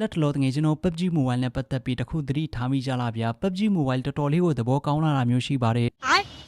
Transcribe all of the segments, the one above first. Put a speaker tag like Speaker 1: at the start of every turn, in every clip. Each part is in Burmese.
Speaker 1: လက်တလို့တငယ်ကျွန်တော် PUBG Mobile နဲ့ပတ်သက်ပြီးတခုသတိထားမိကြလားဗျာ PUBG Mobile တော်တော်လေးကိုသဘောကောင်းလာတာမျိုးရှိပါတယ်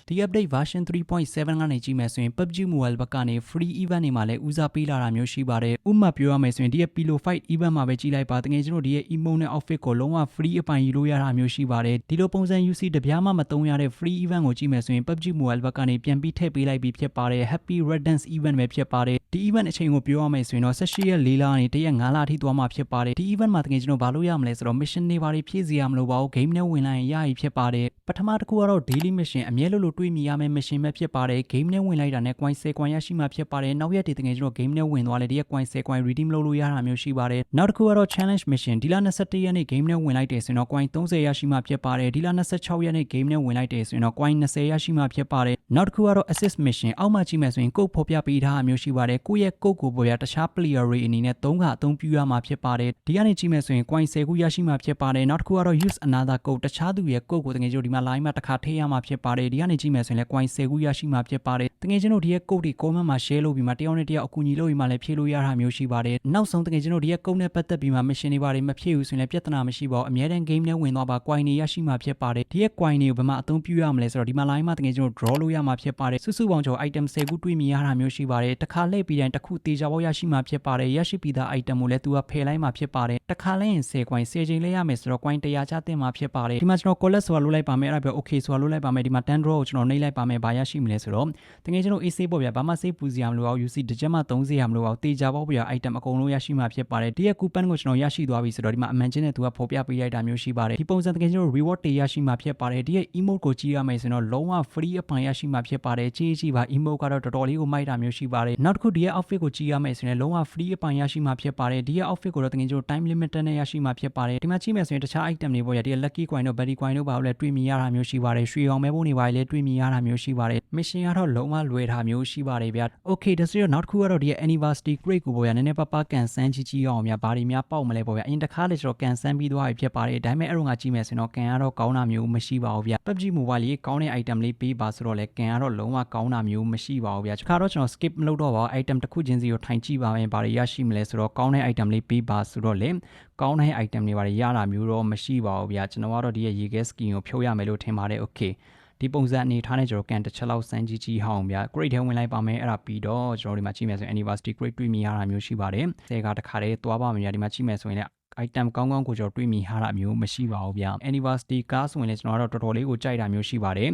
Speaker 1: ဒီ update version 3.7ကနေကြည့်မယ်ဆိုရင် PUBG Mobile ဘက်ကနေ free event တွေမှာလည်းဦးစားပေးလာတာမျိုးရှိပါတယ်ဥပမာပြောရမယ်ဆိုရင်ဒီရဲ့ Pillow Fight event မှာပဲကြည့်လိုက်ပါတကယ်ကျွန်တော်ဒီရဲ့ emote နဲ့ outfit ကိုလုံးဝ free အပိုင်ယူလို့ရတာမျိုးရှိပါတယ်ဒီလိုပုံစံ UC တပြားမှမသုံးရတဲ့ free event ကိုကြည့်မယ်ဆိုရင် PUBG Mobile ဘက်ကနေပြန်ပြီးထည့်ပေးလိုက်ပြီးဖြစ်ပါတယ် Happy Red Dance event ပဲဖြစ်ပါတယ် ဒီ event အချိန်ကိုပြောရမယ်ဆိုရင်တော့18ရက်4လကနေ1ရက်5လအထိသွားမှာဖြစ်ပါတယ်ဒီ event မှာတကယ်ကျွန်တော်ဘာလို့ရမလဲဆိုတော့ mission တွေဘာတွေဖြည့်စီရမလို့ပါဘူး game နဲ့ဝင်လာရင်ရရဖြစ်ပါတယ် ပထမတစ်ခုကတော့ daily mission အမြဲလို့လို့တွေးမိရမယ့် mission ပဲဖြစ်ပါတယ် game နဲ့ဝင်လိုက်တာနဲ့ coin 10 coin ရရှိမှာဖြစ်ပါတယ်နောက်ရက်တွေတကယ်ကျွန်တော် game နဲ့ဝင်သွားလေဒီရက် coin 10 coin redeem လုပ်လို့ရတာမျိုးရှိပါတယ်နောက်တစ်ခုကတော့ challenge mission ဒီလ21ရက်နေ့ game နဲ့ဝင်လိုက်တယ်ဆိုရင်တော့ coin 30ရရှိမှာဖြစ်ပါတယ်ဒီလ26ရက်နေ့ game နဲ့ဝင်လိုက်တယ်ဆိုရင်တော့ coin 20ရရှိမှာဖြစ်ပါတယ်နောက်တစ်ခုကတော့ assist mission အောက်မှာကြည့်မယ်ဆိုရင်ကိုယ်ဖော်ပြပေးထားတာမျိုးရှိပါတယ်ကိုယ့်ရဲ့ကိုယ့်ကိုယ်ပေါ်ရတခြား player တွေအနေနဲ့သုံးခါအသုံးပြုရမှာဖြစ်ပါတယ်ဒီကနေကြည့်မယ်ဆိုရင် coin 10ခုရရှိမှာဖြစ်ပါတယ်နောက်တစ်ခုကတော့ use another code တခြားသူရဲ့ code ကိုတကယ်ကြိုဒီမှာ line မှာတစ်ခါထည့်ရမှာဖြစ်ပါတယ်ဒီကနေကြည့်မယ်ဆိုရင်လည်း coin 10ခုရရှိမှာဖြစ်ပါတယ်တကယ်ကျွန်တော်ဒီရဲ့ code တွေ comment မှာ share လုပ်ပြီးမှတယောက်နဲ့တယောက်အကူအညီလုပ်ပြီးမှလည်းဖြည့်လို့ရတာမျိုးရှိပါတယ်နောက်ဆုံးတကယ်ကျွန်တော်ဒီရဲ့ code နဲ့ပတ်သက်ပြီးမှ mission တွေပါတယ်မဖြည့်ဘူးဆိုရင်လည်းပြဿနာမရှိပါဘူးအများတန်း game နဲ့ဝင်သွားပါ coin တွေရရှိမှာဖြစ်ပါတယ်ဒီရဲ့ coin တွေကိုဘယ်မှာအသုံးပြုရမလဲဆိုတော့ဒီမှာ line မှာတကယ်ကျွန်တော် draw လို့ရမှာဖြစ်ပါတယ်စုစုပေါင်းကျွန်တော် item 10ခုတွေ့မြင်ရတာမျိုးရှိပါတယ်တစ်ခါလှည့်ပြီးတိုင်းတစ်ခုတေချာပေါက်ရရှိမှာဖြစ်ပါတယ်ရရှိပြီးသား item ကိုလည်းသူကဖယ်လိုက်မှာဖြစ်ပါတယ်တစ်ခါလဲရင်10 coin 10ချိန်လဲရမယ်ဆိုတော့ coin 100ချတင်မှာဖြစ်ပါတယ်ဒီမှာကျွန်တော် collect ဆိုတာလုပ်လိုက်ပါမယ်အဲ့ဒါပြော okay ဆိုတာလုပ်လိုက်ပါမယ်ဒီမှာ10 draw ကိုကျွန်တော်နှိပ်လိုက်ပါမယ်ဘာရရှိမလဲဆိုတော့တကယ်ကျွန်တော် AC ပေါ့ဗျာဘာမှစိတ်ပူစရာမလိုအောင် UC တစ်ချက်မှသုံးစရာမလိုအောင်တေချာပေါက်ဗျာ item အကုန်လုံးရရှိမှာဖြစ်ပါတယ်ဒီရဲ့ coupon ကိုကျွန်တော်ရရှိသွားပြီဆိုတော့ဒီမှာအမှန်ချင်းနဲ့သူကဖော်ပြပေးလိုက်တာမျိုးရှိပါတယ်ဒီပုံစံတကယ်ကျွန်တော် reward တွေရရှိမှာဖြစ်ပါတယ်ဒီရဲ့ emote ကိုကြည့်ရမယ်ဆိုတော့လုံးဝ free အပိုင်ရရှိမှာဖြစ်ပါတယ်ကြည့်ကြည့်ပါ emote ကတော့တော်တော်လေးကိုမိုက်တာမျိုးရှိပါတယ်နောက်တစ်ခုဒီရဲ့ outfit ကိုကြည့်ရမယ်ဆိုရင်လုံးဝ free အပိုင်ရရှိမှာဖြစ်ပါတယ်ဒီရဲ့ outfit ကိုတော့တကယ်ကျွန်တော် time limited နဲ့ရရှိမှာဖြစ်ပါတယ်ဒီမှာကြည့်မယ်ဆိုရင်တခြား item တွေပေါ့ရဒီရဲ့ lucky coin တို့ berry coin တို့ဘာလို့လဲတွေ့မြင်ရတာမျိုးရှိပါတယ်ရွှေအောင်မဲဖို့နေပါလေတွေ့မြင်ရတာမျိုးရှိပါတယ် mission ကတော့လုံးဝလွယ်တာမျိုးရှိပါတယ်ဗျာ okay ဒါဆိုတော့နောက်တစ်ခုကတော့ဒီရဲ့ anniversary crate ကိုပေါ့ရနည်းနည်းပါးပါးကန်ဆန်းကြီးကြီးအောင်ဗျာဘာတွေများပေါက်မလဲပေါ့ဗျာအရင်တစ်ခါလေကျွန်တော်ကန်ဆန်းပြီးသွားပြီဖြစ်ပါတယ်ဒါပေမဲ့အဲ့တော့ငါကြည့်မယ်ဆိုတော့ကန်ကတော့ကောင်းတာမျိုးမရှိပါဘူးဗျာ PUBG Mobile လေးကောင်းတဲ့ item လေးပေးပါဆိုတော့လေကန်ကတော့လုံးဝကောင်းတာမျိုးမရှိပါဘူးဗျာခါတော့ကျွန်တော် skip မလုပ်တော့ပါဘူး item တစ်ခုချင်းစီကိုထိုင်ကြည့်ပါမယ်ဘာတွေရရှိမလဲဆိုတော့ကောင်းတဲ့ item လေးပေးပါဆိုတော့လေကောင်းတဲ့ item တွေဘာတွေရတာမျိုးတော့မရှိပါဘူးဗျာကျွန်တော်ကတော့ဒီရဲ့ရေခဲ skin ကိုဖြုတ်ရမယ်လို့ထင်ပါတယ် okay ဒီပုံစံအနေထားနဲ့ကျွန်တော်ကန်တစ်ချက်လောက်စမ်းကြည့်ကြည့်ဟောင်းဗျာ grade ထဲဝင်လိုက်ပါမယ်အဲ့ဒါပြီးတော့ကျွန်တော်ဒီမှာကြည့်မယ်ဆိုရင် anniversary grade တွေ့မြင်ရတာမျိုးရှိပါတယ်ဆဲကတခါတည်းသွားပါမယ်ဗျာဒီမှာကြည့်မယ်ဆိုရင်လည်း item ကောင်းကောင်းကိုကျွန်တော်တွေ့မြင်ရတာမျိုးမရှိပါဘူးဗျာ anniversary card ဆိုရင်လည်းကျွန်တော်ကတော့တော်တော်လေးကိုကြိုက်တာမျိုးရှိပါတယ်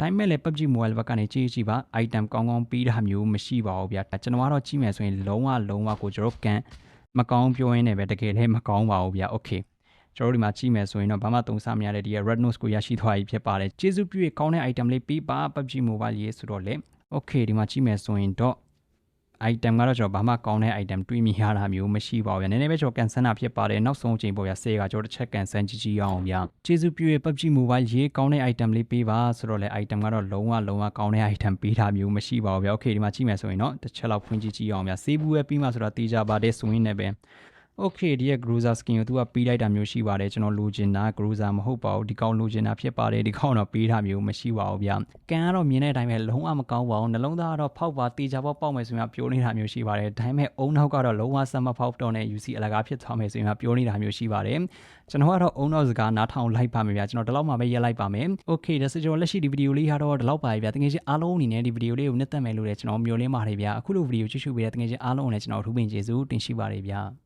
Speaker 1: ဒါပေမဲ့လည်း PUBG Mobile ဘက်ကနေကြည့်ကြည့်ပါ item ကောင်းကောင်းပြီးတာမျိုးမရှိပါဘူးဗျာကျွန်တော်ကတော့ကြည့်မယ်ဆိုရင်လုံးဝလုံးဝကိုကျွန်တော်ကန် မကောင်းပြောရင်းနဲ့ပဲတကယ်လည်းမကောင်းပါဘူးဗျာ okay ကျွန်တော်တို့ဒီမှာကြည့်မယ်ဆိုရင်တော့ဘာမှသုံးစားမရတဲ့ဒီရဲ့ Red Nose ကိုရရှိသွားပြီဖြစ်ပါတယ်ကျေးဇူးပြုရကောင်းတဲ့ item လေးပေးပါ PUBG Mobile ရေးဆိုတော့လေ okay ဒီမှာကြည့်မယ်ဆိုရင်တော့ item ကတော့ကျွန်တော်ဘာမှကောင်းတဲ့ item တွေးမိရတာမျိုးမရှိပါဘူးဗျာနည်းနည်းပဲကျွန်တော်ကန်ဆန်းတာဖြစ်ပါတယ်နောက်ဆုံးအချိန်ပေါ့ဗျာဆဲကကျွန်တော်တစ်ချက်ကန်ဆန်းကြည့်ကြည့်အောင်ဗျာကျေးဇူးပြုရ PUBG Mobile ရေးကောင်းတဲ့ item လေးပေးပါဆိုတော့လေ item ကတော့လုံးဝလုံးဝကောင်းတဲ့ item ပေးတာမျိုးမရှိပါဘူးဗျာ okay ဒီမှာကြည့်မယ်ဆိုရင်တော့တစ်ချက်လောက်ဖွင့်ကြည့်ကြည့်အောင်ဗျာစေးဘူးပဲပြီးမှဆိုတော့တေးကြပါတယ် swing နဲ့ပဲ okay ဒီရဲ့ cruiser skin ကိုသူကပေးလိုက်တာမျိုးရှိပါတယ်ကျွန်တော်လိုချင်တာ cruiser မဟုတ်ပါဘူးဒီကောင်လိုချင်တာဖြစ်ပါတယ်ဒီကောင်တော့ပေးတာမျိုးမရှိပါဘူးဗျကန်ကတော့မြင်တဲ့အတိုင်းပဲလုံးဝမကောင်းပါဘူးနှလုံးသားကတော့ဖောက်ပါတေချာပေါက်ပေါက်မယ်ဆိုရင်ပြောနေတာမျိုးရှိပါတယ်ဒါပေမဲ့အုံနောက်ကတော့လုံးဝစမဖောက်တော့နဲ့ UC အလကားဖြစ်သွားမယ်ဆိုရင်ပြောနေတာမျိုးရှိပါတယ်ကျွန်တော်ကတော့အုံနောက်စကားနားထောင်လိုက်ပါမယ်ဗျကျွန်တော်ဒီလောက်မှပဲရက်လိုက်ပါမယ် okay ဒါဆိုကျွန်တော်လက်ရှိဒီဗီဒီယိုလေးကတော့ဒီလောက်ပါဗျတကယ်ချင်းအားလုံးအနေနဲ့ဒီဗီဒီယိုလေးကိုနှစ်သက်မယ်လို့လည်းကျွန်တော်မျှော်လင့်ပါတယ်ဗျအခုလိုဗီဒီယိုကြည့်ရှုပေးတဲ့တကယ်ချင်းအားလုံးကိုလည်းကျွန်တော်ထူးပင်ကျေးဇူးတင်ရှိပါတယ်ဗျ